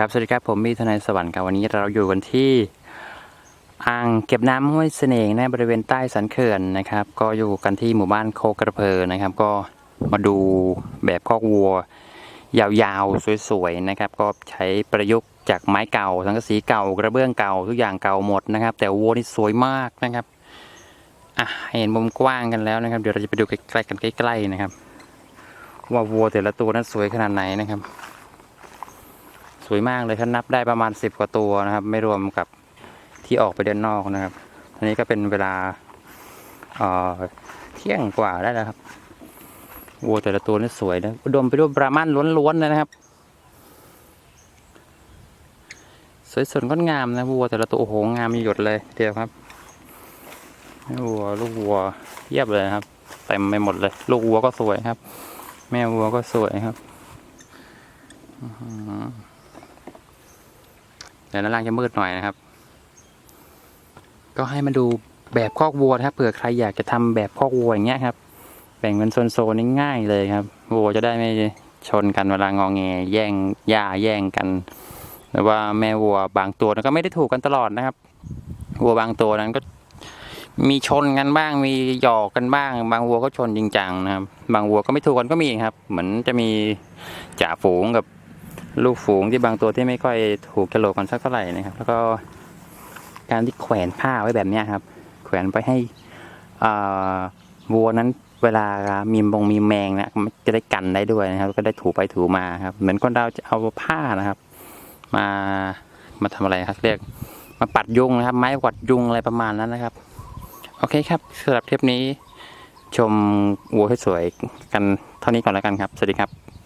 ครับ สวัสดีครับ ผมมีทนายสวรรค์ครับวันนี้เราอยู่กันที่อ่างเก็บน้ำห้วยเสน่ห์ในบริเวณใต้สันเขื่อนนะครับ ก็อยู่กันที่หมู่บ้านโคกระเพอนะครับ ก็มาดูแบบคอกวัว ยาวๆสวยๆนะครับ ก็ใช้ประยุกต์จากไม้เก่าสังกะสีเก่ากระเบื้องเก่าทุกอย่างเก่าหมดนะครับ แต่วัวนี่สวยมากนะครับอะเห็นมุมกว้างกันแล้วนะครับ เดี๋ยวเราจะไปดูใกล้ๆกันใกล้ ๆนะครับ ว่าวัวแต่ละตัวนั้นสวยขนาดไหนนะครับ สวยมากเลยถ้านับได้ประมาณสิบกว่าตัวนะครับ ไม่รวมกับที่ออกไปเดินนอกนะครับอันนี้ก็เป็นเวลาเออเที่ยงกว่าได้แล้วครับวัวแต่ละตัวนี่สวยนะอุดมไปด้วยบรามันล้วนๆนะครับ สวยสดงดงามนะวัวแต่ละตัวโอ้โหงามมีหยดเลยเดียวครับวัวลูกวัวเยียบเลยครับเต็มไปหมดเลย ลูกวัวก็สวยครับ แม่วัวก็สวยครับ เดี๋ยวด้านล่างจะมืดหน่อยนะครับ ก็ให้มาดูแบบคอกวัวนะครับเผื่อใครอยากจะทำแบบคอกวัวอย่างเงี้ยครับ แบ่งเป็นโซนๆง่ายเลยครับวัวจะได้ไม่ชนกันเวลางองแงแย่งหญ้าแย่งกันหรือว่าแม่วัวบางตัวก็ไม่ได้ถูกกันตลอดนะครับวัวบางตัวนั้นก็มีชนกันบ้างมีหยอกกันบ้าง บางวัวก็ชนจริงจังนะครับ บางวัวก็ไม่ถูกกันก็มีครับ เหมือนจะมีจ่าฝูงกับ ลูกฝูงที่บางตัวที่ไม่ค่อยถูกกระโฉลกกันสักเท่าไหร่นะครับ แล้วก็การที่แขวนผ้าไว้แบบนี้ครับ แขวนไปให้วัวนั้นเวลามีมงมีแมงนะมันจะได้กันได้ด้วยนะครับ ก็ได้ถูไปถูมาครับ เหมือนคนเราจะเอาผ้านะครับ มามาทำอะไรครับ เรียกมาปัดยุงนะครับ ไม้กวาดยุงอะไรประมาณนั้นนะครับ โอเคครับสำหรับเทปนี้ ชมวัวให้สวยกันเท่านี้ก่อนแล้วกันครับ สวัสดีครับ